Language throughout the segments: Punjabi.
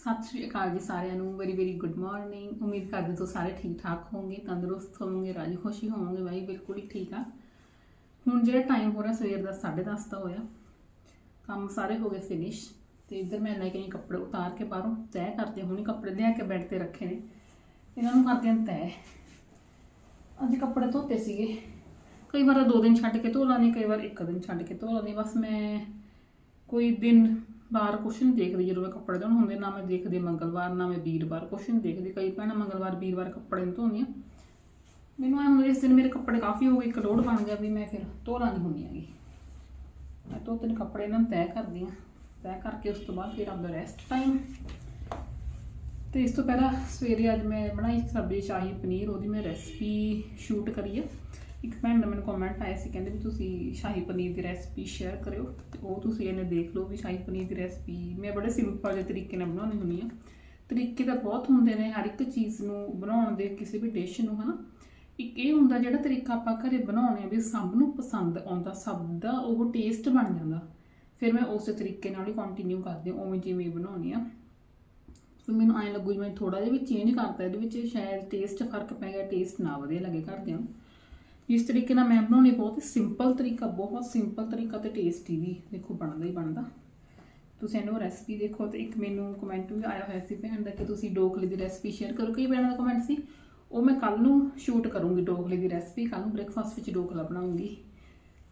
ਸਤਿ ਸ਼੍ਰੀ ਅਕਾਲ ਜੀ ਸਾਰਿਆਂ ਨੂੰ। ਵੈਰੀ ਵੈਰੀ ਗੁੱਡ ਮਾਰਨਿੰਗ ਉਮੀਦ ਕਰਦੇ ਤੋਂ ਸਾਰੇ ਠੀਕ ਠਾਕ ਹੋਵੋਗੇ, ਤੰਦਰੁਸਤ ਹੋਵੋਗੇ, ਰਾਜੀ ਖੁਸ਼ੀ ਹੋਵੋਗੇ। ਬਾਈ, ਬਿਲਕੁਲ ਹੀ ਠੀਕ ਆ। ਹੁਣ ਜਿਹੜਾ ਟਾਈਮ ਹੋ ਰਿਹਾ ਸਵੇਰ ਦਾ 10:30 ਦਾ ਹੋਇਆ। ਕੰਮ ਸਾਰੇ ਹੋ ਗਏ ਫਿਨਿਸ਼ ਤੇ ਇੱਧਰ ਮੈਂ ਲੈ ਕੇ ਆਈ ਕੱਪੜੇ ਉਤਾਰ ਕੇ ਬਾਹਰੋਂ ਤੈਅ ਕਰਦੇ। ਹੁਣੀ ਕੱਪੜੇ ਲਿਆ ਕੇ ਬੈੱਡ ਤੇ ਰੱਖੇ ਨੇ। ਇਹਨਾਂ ਨੂੰ ਕਰਦੇ ਹਾਂ ਤੈਅ। ਅੱਜ ਕੱਪੜੇ ਧੋਤੇ ਸੀਗੇ। ਕਈ ਵਾਰ ਦੋ ਦਿਨ ਛੱਡ ਕੇ ਧੋ ਲਾਂਦੀ, ਕਈ ਵਾਰ ਇੱਕ ਦਿਨ ਛੱਡ ਕੇ ਧੋ ਲਾਂਦੀ। ਬਸ ਮੈਂ ਕੋਈ ਦਿਨ ਬਾਰ ਕੁਛ ਨਹੀਂ ਦੇਖਦੀ, ਜਦੋਂ ਮੈਂ ਕੱਪੜੇ ਧੋਣ ਹੁੰਦੇ ਨਾ ਮੈਂ ਦੇਖਦੀ ਮੰਗਲਵਾਰ, ਨਾ ਮੈਂ ਵੀਰਵਾਰ, ਕੁਛ ਨਹੀਂ ਦੇਖਦੀ। ਕਈ ਭੈਣਾਂ ਮੰਗਲਵਾਰ, ਵੀਰਵਾਰ ਕੱਪੜੇ ਨਹੀਂ ਧੋਂਦੀਆਂ। ਮੈਨੂੰ ਐ ਹੁੰਦਾ ਇਸ ਦਿਨ ਮੇਰੇ ਕੱਪੜੇ ਕਾਫੀ ਹੋ ਗਏ, ਇੱਕ ਲੋਡ ਬਣ ਗਿਆ ਵੀ ਮੈਂ ਫਿਰ ਧੋ ਲਾਂਗੀ ਹੁੰਦੀ ਹੈਗੀ ਮੈਂ ਦੋ ਤਿੰਨ ਕੱਪੜੇ ਇਹਨਾਂ ਨੂੰ ਤੈਅ ਕਰਦੀ ਹਾਂ। ਤੈਅ ਕਰਕੇ ਉਸ ਤੋਂ ਬਾਅਦ ਫਿਰ ਆਪਦਾ ਰੈਸਟ ਟਾਈਮ ਤੇ ਇਸ ਤੋਂ ਪਹਿਲਾਂ ਸਵੇਰੇ ਅੱਜ ਮੈਂ ਬਣਾਈ ਸਬਜ਼ੀ, ਸ਼ਾਹੀ ਪਨੀਰ, ਉਹਦੀ ਮੈਂ ਰੈਸਪੀ ਸ਼ੂਟ ਕਰੀ ਆ। ਇੱਕ ਭੈਣ ਨੇ ਮੈਨੂੰ ਕਮੈਂਟ ਆਇਆ ਸੀ, ਕਹਿੰਦੇ ਵੀ ਤੁਸੀਂ ਸ਼ਾਹੀ ਪਨੀਰ ਦੀ ਰੈਸਪੀ ਸ਼ੇਅਰ ਕਰਿਓ ਤੇ ਉਹ ਤੁਸੀਂ ਇਹਨੇ ਦੇਖ ਲਓ ਵੀ ਸ਼ਾਹੀ ਪਨੀਰ ਦੀ ਰੈਸਪੀ ਮੈਂ ਬੜੇ ਸਿੰਪਲ ਜਿਹੇ ਤਰੀਕੇ ਨਾਲ ਬਣਾਉਣੀ ਹੁੰਦੀ ਆ ਤਰੀਕੇ ਤਾਂ ਬਹੁਤ ਹੁੰਦੇ ਨੇ, ਹਰ ਇੱਕ ਚੀਜ਼ ਨੂੰ ਬਣਾਉਣ ਦੇ ਕਿਸੇ ਵੀ ਡਿਸ਼ ਨੂੰ, ਹਨਾ। ਇੱਕ ਇਹ ਹੁੰਦਾ ਜਿਹੜਾ ਤਰੀਕਾ ਆਪਾਂ ਘਰੇ ਬਣਾਉਣੇ ਆ ਵੀ ਸਭ ਨੂੰ ਪਸੰਦ ਆਉਂਦਾ, ਸਭ ਦਾ ਉਹ ਟੇਸਟ ਬਣ ਜਾਂਦਾ। ਫਿਰ ਮੈਂ ਉਸੇ ਤਰੀਕੇ ਨਾਲ ਹੀ ਕੰਟੀਨਿਊ ਕਰਦੀ ਹਾਂ, ਉਵੇਂ ਜਿਵੇਂ ਬਣਾਉਣੀ ਆ ਫਿਰ ਮੈਨੂੰ ਐਂ ਲੱਗੂ ਜਿਵੇਂ ਥੋੜਾ ਜਿਹਾ ਵੀ ਚੇਂਜ ਕਰਤਾ, ਇਹਦੇ ਵਿੱਚ ਸ਼ਾਇਦ ਟੇਸਟ ਫ਼ਰਕ ਪੈ ਗਿਆ ਟੇਸਟ ਨਾ ਵਧੀਆ ਲੱਗੇ ਘਰਦਿਆਂ ਨੂੰ। ਇਸ ਤਰੀਕੇ ਨਾਲ ਮੈਂ ਬਣਾਉਣੀ ਬਹੁਤ ਸਿੰਪਲ ਤਰੀਕਾ, ਬਹੁਤ ਸਿੰਪਲ ਤਰੀਕਾ ਤੇ ਟੇਸਟੀ ਵੀ ਦੇਖੋ ਬਣਦਾ ਹੀ ਬਣਦਾ। ਤੁਸੀਂ ਇਹਨੂੰ ਰੈਸਪੀ ਦੇਖੋ ਤੇ ਇੱਕ ਮੈਨੂੰ ਕਮੈਂਟ ਵੀ ਆਇਆ ਹੋਇਆ ਸੀ ਭੈਣ ਦਾ ਕਿ ਤੁਸੀਂ ਡੋਕਲੇ ਦੀ ਰੈਸਪੀ ਸ਼ੇਅਰ ਕਰੋ। ਕਈ ਭੈਣਾਂ ਦਾ ਕਮੈਂਟ ਸੀ, ਉਹ ਮੈਂ ਕੱਲ ਨੂੰ ਸ਼ੂਟ ਕਰੂੰਗੀ ਡੋਕਲੇ ਦੀ ਰੈਸਪੀ ਕੱਲ ਨੂੰ ਬ੍ਰੇਕਫਾਸਟ ਵਿੱਚ ਡੋਕਲਾ ਬਣਾਉਂਗੀ।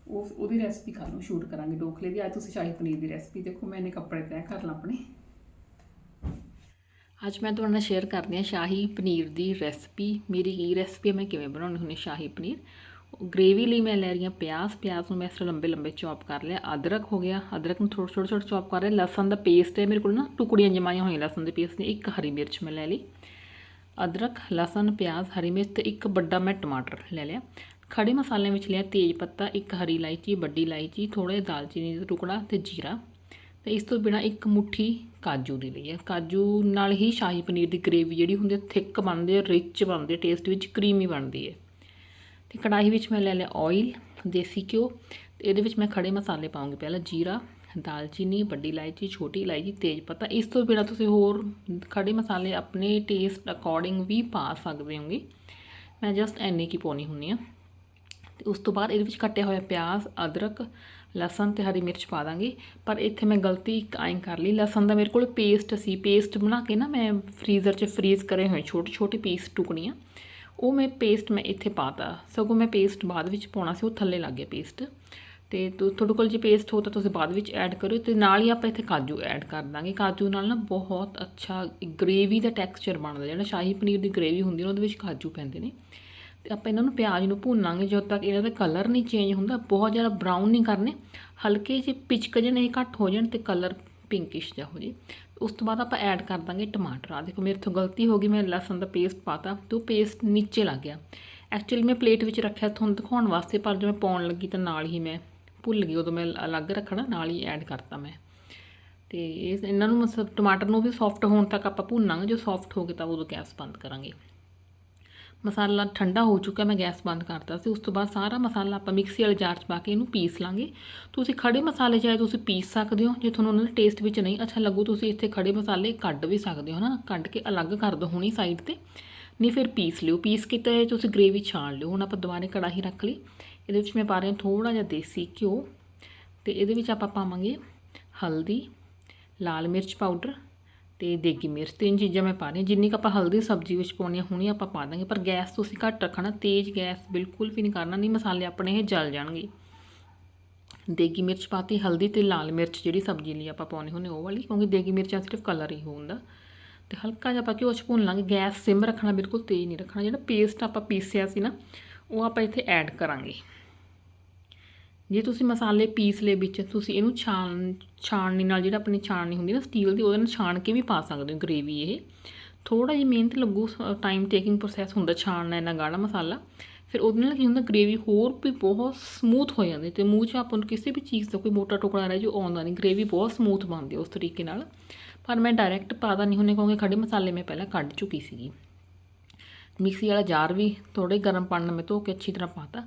ਉਹ ਉਹਦੀ ਰੈਸਪੀ ਕੱਲ ਨੂੰ ਸ਼ੂਟ ਕਰਾਂਗੇ ਡੋਕਲੇ ਦੀ, ਅੱਜ ਤੁਸੀਂ ਸ਼ਾਹੀ ਪਨੀਰ ਦੀ ਰੈਸਪੀ ਦੇਖੋ ਮੈਨੇ ਕੱਪੜੇ ਤੈਅ ਕਰ ਲਾ ਆਪਣੇ। ਅੱਜ ਮੈਂ ਤੁਹਾਡੇ ਨਾਲ ਸ਼ੇਅਰ ਕਰਦੀ ਹਾਂ ਸ਼ਾਹੀ ਪਨੀਰ ਦੀ ਰੈਸਪੀ ਮੇਰੀ ਇਹ ਰੈਸਪੀ ਮੈਂ ਕਿਵੇਂ ਬਣਾਉਣੀ ਹੁੰਦੀ ਸ਼ਾਹੀ ਪਨੀਰ। ਗ੍ਰੇਵੀ ਲਈ ਮੈਂ ਲੈ ਰਹੀ ਹਾਂ ਪਿਆਜ਼ ਪਿਆਜ਼ ਨੂੰ ਮੈਂ ਇਸ ਤਰ੍ਹਾਂ ਲੰਬੇ ਲੰਬੇ ਚੌਪ ਕਰ ਲਿਆ। ਅਦਰਕ ਹੋ ਗਿਆ, ਅਦਰਕ ਨੂੰ ਥੋੜਾ ਛੋਟਾ ਛੋਟਾ ਚੌਪ ਕਰ ਲਿਆ। ਲਸਣ ਦਾ ਪੇਸਟ ਹੈ ਮੇਰੇ ਕੋਲ ਨਾ, ਟੁਕੜੀਆਂ ਜਮਾਈਆਂ ਹੋਈਆਂ ਲਸਣ ਦੇ ਪੇਸਟ ਨੇ ਇੱਕ ਹਰੀ ਮਿਰਚ ਮੈਂ ਲੈ ਲਈ। ਅਦਰਕ, ਲਸਣ, ਪਿਆਜ਼, ਹਰੀ ਮਿਰਚ ਤੇ ਇੱਕ ਵੱਡਾ ਮੈਂ ਟਮਾਟਰ ਲੈ ਲਿਆ। ਖੜੇ ਮਸਾਲਿਆਂ ਵਿੱਚ ਲਿਆ ਤੇਜ ਪੱਤਾ, ਇੱਕ ਹਰੀ ਇਲਾਇਚੀ, ਵੱਡੀ ਇਲਾਇਚੀ ਥੋੜੇ ਦਾਲਚੀਨੀ ਦਾ ਟੁਕੜਾ ਤੇ ਜੀਰਾ। ਤੇ ਇਸ ਤੋਂ ਬਿਨਾ ਇੱਕ ਮੁਠੀ ਕਾਜੂ ਦੀ ਲਈ ਹੈ। ਕਾਜੂ ਨਾਲ ਹੀ ਸ਼ਾਹੀ ਪਨੀਰ ਦੀ ਗ੍ਰੇਵੀ ਜਿਹੜੀ ਹੁੰਦੀ ਹੈ, ਥਿਕ ਬਣਦੀ ਹੈ ਰਿਚ ਬਣਦੀ ਹੈ ਟੇਸਟ ਵਿੱਚ ਕਰੀਮੀ ਬਣਦੀ ਹੈ। ਤੇ ਕੜਾਹੀ ਵਿੱਚ ਮੈਂ ਲੈ ਲਿਆ ਆਇਲ ਦੇਸੀ ਘਿਓ ਤੇ ਇਹਦੇ ਵਿੱਚ ਮੈਂ ਖੜੇ ਮਸਾਲੇ ਪਾਉਂਗੀ। ਪਹਿਲਾਂ ਜੀਰਾ, ਦਾਲਚੀਨੀ, ਵੱਡੀ ਇਲਾਇਚੀ, ਛੋਟੀ ਇਲਾਇਚੀ, ਤੇਜ ਪੱਤਾ। ਇਸ ਤੋਂ ਬਿਨਾ ਤੁਸੀਂ ਹੋਰ ਖੜੇ ਮਸਾਲੇ ਆਪਣੇ ਟੇਸਟ ਅਕੋਰਡਿੰਗ ਵੀ ਪਾ ਸਕਦੇ ਹੋਗੇ। ਮੈਂ ਜਸਟ ਐਨੇ ਕੀ ਪਾਉਣੀ ਹੁੰਨੀ ਆ ਤੇ ਉਸ ਤੋਂ ਬਾਅਦ ਇਹਦੇ ਵਿੱਚ ਕੱਟਿਆ ਹੋਇਆ ਪਿਆਜ਼, ਅਦਰਕ, ਲਸਣ ਤੇ ਹਰੀ ਮਿਰਚ ਪਾ ਦਾਂਗੇ। ਪਰ ਇੱਥੇ ਮੈਂ ਗਲਤੀ ਇੱਕ ਆਇੰ ਕਰ ਲਈ। ਲਸਣ ਦਾ ਮੇਰੇ ਕੋਲ ਪੇਸਟ ਸੀ। ਪੇਸਟ ਬਣਾ ਕੇ ਨਾ ਮੈਂ ਫਰੀਜ਼ਰ 'ਚ ਫਰੀਜ਼ ਕਰੇ ਹੋਏ ਛੋਟੇ ਛੋਟੇ ਪੀਸ ਟੁਕੜੀਆਂ। ਉਹ ਮੈਂ ਪੇਸਟ ਮੈਂ ਇੱਥੇ ਪਾਤਾ। ਸਗੋਂ ਮੈਂ ਪੇਸਟ ਬਾਅਦ ਵਿੱਚ ਪਾਉਣਾ ਸੀ, ਉਹ ਥੱਲੇ ਲੱਗ ਗਿਆ ਪੇਸਟ ਤੇ ਤੁਹਾਡੇ ਕੋਲ ਜੇ ਪੇਸਟ ਹੋ ਤਾਂ ਤੁਸੀਂ ਬਾਅਦ ਵਿੱਚ ਐਡ ਕਰਿਓ ਤੇ ਨਾਲ ਹੀ ਆਪਾਂ ਇੱਥੇ ਕਾਜੂ ਐਡ ਕਰ ਦਾਂਗੇ। ਕਾਜੂ ਨਾਲ ਨਾ ਬਹੁਤ ਅੱਛਾ ਗ੍ਰੇਵੀ ਦਾ ਟੈਕਸਚਰ ਬਣਦਾ, ਜਿਹੜਾ ਸ਼ਾਹੀ ਪਨੀਰ ਦੀ ਗ੍ਰੇਵੀ ਹੁੰਦੀ ਨਾ, ਉਹਦੇ ਵਿੱਚ ਕਾਜੂ ਪੈਂਦੇ ਨੇ। ਤੇ ਆਪਾਂ ਇਹਨਾਂ ਨੂੰ ਪਿਆਜ਼ ਨੂੰ ਭੁੰਨਾਂਗੇ, ਜਦੋਂ ਤੱਕ ਇਹਨਾਂ ਦਾ ਕਲਰ ਨਹੀਂ ਚੇਂਜ ਹੁੰਦਾ, ਬਹੁਤ ਜ਼ਿਆਦਾ ਬਰਾਊਨ ਨਹੀਂ ਕਰਨੇ। ਹਲਕੇ ਜਿਹੇ ਪਿਚਕ ਜਣੇ ਇਹ ਘੱਟ ਹੋ ਜਾਣ ਤੇ ਕਲਰ ਪਿੰਕਿਸ਼ ਜਿਹਾ ਹੋ ਜੇ। ਉਸ ਤੋਂ ਬਾਅਦ ਆਪਾਂ ਐਡ ਕਰ ਦਾਂਗੇ ਟਮਾਟਰ। ਆ ਦੇਖੋ, ਮੇਰੇ ਤੋਂ ਗਲਤੀ ਹੋ ਗਈ, ਮੈਂ ਲਸਣ ਦਾ ਪੇਸਟ ਪਾਤਾ ਤੇ ਉਹ ਪੇਸਟ ਨੀਚੇ ਲੱਗ ਗਿਆ। ਐਕਚੁਅਲੀ ਮੈਂ ਪਲੇਟ ਵਿੱਚ ਰੱਖਿਆ ਤੁਹਾਨੂੰ ਦਿਖਾਉਣ ਵਾਸਤੇ, ਪਰ ਜਦੋਂ ਮੈਂ ਪਾਉਣ ਲੱਗੀ ਤਾਂ ਨਾਲ ਹੀ ਮੈਂ ਭੁੱਲ ਗਈ, ਉਦੋਂ ਮੈਂ ਅਲੱਗ ਰੱਖਣਾ, ਨਾਲ ਹੀ ਐਡ ਕਰਤਾ ਮੈਂ। ਤੇ ਇਹਨਾਂ ਨੂੰ ਮਤਲਬ ਟਮਾਟਰ ਨੂੰ ਵੀ ਸੌਫਟ ਹੋਣ ਤੱਕ ਆਪਾਂ ਭੁੰਨਾਂਗੇ, ਜੋ ਸੌਫਟ ਹੋ ਗਏ ਤਾਂ ਉਦੋਂ ਗੈਸ ਬੰਦ ਕਰਾਂਗੇ। ਮਸਾਲਾ ਠੰਡਾ ਹੋ ਚੁੱਕਾ ਮੈਂ ਗੈਸ ਬੰਦ ਕਰਤਾ ਸੀ। ਉਸ ਤੋਂ ਬਾਅਦ ਸਾਰਾ ਮਸਾਲਾ ਆਪਾਂ ਮਿਕਸੀ ਵਾਲੇ ਜਾਰ 'ਚ ਪਾ ਕੇ ਇਹਨੂੰ ਪੀਸ ਲਾਂਗੇ। ਤੁਸੀਂ ਖੜੇ ਮਸਾਲੇ ਚਾਹੇ ਤੁਸੀਂ ਪੀਸ ਸਕਦੇ ਹੋ, ਜੇ ਤੁਹਾਨੂੰ ਉਹਨਾਂ ਦੇ ਟੇਸਟ ਵਿੱਚ ਨਹੀਂ ਅੱਛਾ ਲੱਗੂ, ਤੁਸੀਂ ਇੱਥੇ ਖੜੇ ਮਸਾਲੇ ਕੱਢ ਵੀ ਸਕਦੇ ਹੋ ਨਾ, ਕੱਢ ਕੇ ਅਲੱਗ ਕਰ ਦਿਓ ਹੁਣੀ ਸਾਈਡ ਤੇ। ਨਹੀਂ, ਫਿਰ ਪੀਸ ਲਿਓ। ਪੀਸ ਕੀਤਾ ਤੁਸੀਂ ਗ੍ਰੇਵੀ ਛਾਣ ਲਿਓ। ਹੁਣ ਆਪਾਂ ਦੁਬਾਰੇ ਕੜਾਹੀ ਰੱਖ ਲਈ। ਇਹਦੇ ਵਿੱਚ ਮੈਂ ਪਾ ਰਹੀ ਹਾਂ ਥੋੜਾ ਜਿਹਾ ਦੇਸੀ ਘਿਓ। ਤੇ ਇਹਦੇ ਵਿੱਚ ਆਪਾਂ ਪਾਵਾਂਗੇ ਹਲਦੀ, ਲਾਲ ਮਿਰਚ ਪਾਊਡਰ ਤੇ ਦੇਗੀ ਮਿਰਚ ਤਿੰਨ ਚੀਜ਼ਾਂ ਮੈਂ ਪਾ ਰਹੀ ਹਾਂ ਜਿੰਨੀ ਕੁ ਆਪਾਂ ਹਲਦੀ ਸਬਜ਼ੀ ਵਿੱਚ ਪਾਉਣੀ ਆ ਹੁਣੀ ਆਪਾਂ ਪਾ ਦਾਂਗੇ, ਪਰ ਗੈਸ ਤੁਸੀਂ ਘੱਟ ਰੱਖਣਾ, ਤੇਜ਼ ਗੈਸ ਬਿਲਕੁਲ ਵੀ ਨਹੀਂ ਕਰਨਾ, ਨਹੀਂ ਮਸਾਲੇ ਆਪਣੇ ਇਹ ਜਲ ਜਾਣਗੇ। ਦੇਗੀ ਮਿਰਚ ਪਾਤੀ, ਹਲਦੀ ਤੇ ਲਾਲ ਮਿਰਚ ਜਿਹੜੀ ਸਬਜ਼ੀ ਲਈ ਆਪਾਂ ਪਾਉਣੀ ਹੁੰਦੀ, ਉਹ ਵਾਲੀ, ਕਿਉਂਕਿ ਦੇਗੀ ਮਿਰਚਾਂ ਸਿਰਫ ਕਲਰ ਹੀ ਹੁੰਦਾ ਤੇ ਹਲਕਾ ਜਿਹਾ ਆਪਾਂ ਘਿਓ ਚ ਭੁੰਨ ਲਾਂਗੇ, ਗੈਸ ਸਿਮ ਰੱਖਣਾ ਬਿਲਕੁਲ ਤੇਜ਼ ਨਹੀਂ ਰੱਖਣਾ, ਜਿਹੜਾ ਪੇਸਟ ਆਪਾਂ ਪੀਸਿਆ ਸੀ ਨਾ, ਉਹ ਆਪਾਂ ਇੱਥੇ ਐਡ ਕਰਾਂਗੇ। ਜੇ ਤੁਸੀਂ ਮਸਾਲੇ ਪੀਸ ਲਏ ਵਿੱਚ, ਤੁਸੀਂ ਇਹਨੂੰ ਛਾਣ, ਛਾਣਨੀ ਨਾਲ ਜਿਹੜਾ ਆਪਣੀ ਛਾਣਨੀ ਹੁੰਦੀ ਨਾ ਸਟੀਲ ਦੀ, ਉਹਦੇ ਨਾਲ ਛਾਣ ਕੇ ਵੀ ਪਾ ਸਕਦੇ ਹੋ ਗ੍ਰੇਵੀ ਇਹ। ਥੋੜਾ ਜਿਹਾ ਮਿਹਨਤ ਲੱਗੂ ਟਾਈਮ ਟੇਕਿੰਗ ਪ੍ਰੋਸੈਸ ਹੁੰਦਾ ਛਾਣਨਾ ਇਹਨਾਂ ਗਾੜਾ ਮਸਾਲਾ। ਫਿਰ ਉਹਦੇ ਨਾਲ ਕੀ ਹੁੰਦਾ ਗ੍ਰੇਵੀ ਹੋਰ ਵੀ ਬਹੁਤ ਸਮੂਥ ਹੋ ਜਾਂਦੀ ਤੇ ਮੂੰਹ 'ਚ ਆਪਾਂ ਨੂੰ ਕਿਸੇ ਵੀ ਚੀਜ਼ ਦਾ ਕੋਈ ਮੋਟਾ ਟੁਕੜਾ ਰਹਿ ਜੋ ਆਉਂਦਾ ਨਹੀਂ। ਗ੍ਰੇਵੀ ਬਹੁਤ ਸਮੂਥ ਬਣਦੀ ਉਸ ਤਰੀਕੇ ਨਾਲ। ਪਰ ਮੈਂ ਡਾਇਰੈਕਟ ਪਾਦਾ ਨਹੀਂ ਹੁੰਨੇ ਕਿਉਂਕਿ ਖੜੇ ਮਸਾਲੇ ਮੈਂ ਪਹਿਲਾਂ ਕੱਢ ਚੁੱਕੀ ਸੀਗੀ। ਮਿਕਸੀ ਵਾਲਾ ਜਾਰ ਵੀ ਥੋੜੇ ਗਰਮ ਪਾਣੀ ਨਾਲ ਮੈਂ ਧੋ ਕੇ ਅੱਛੀ ਤਰ੍ਹਾਂ ਪਾਤਾ।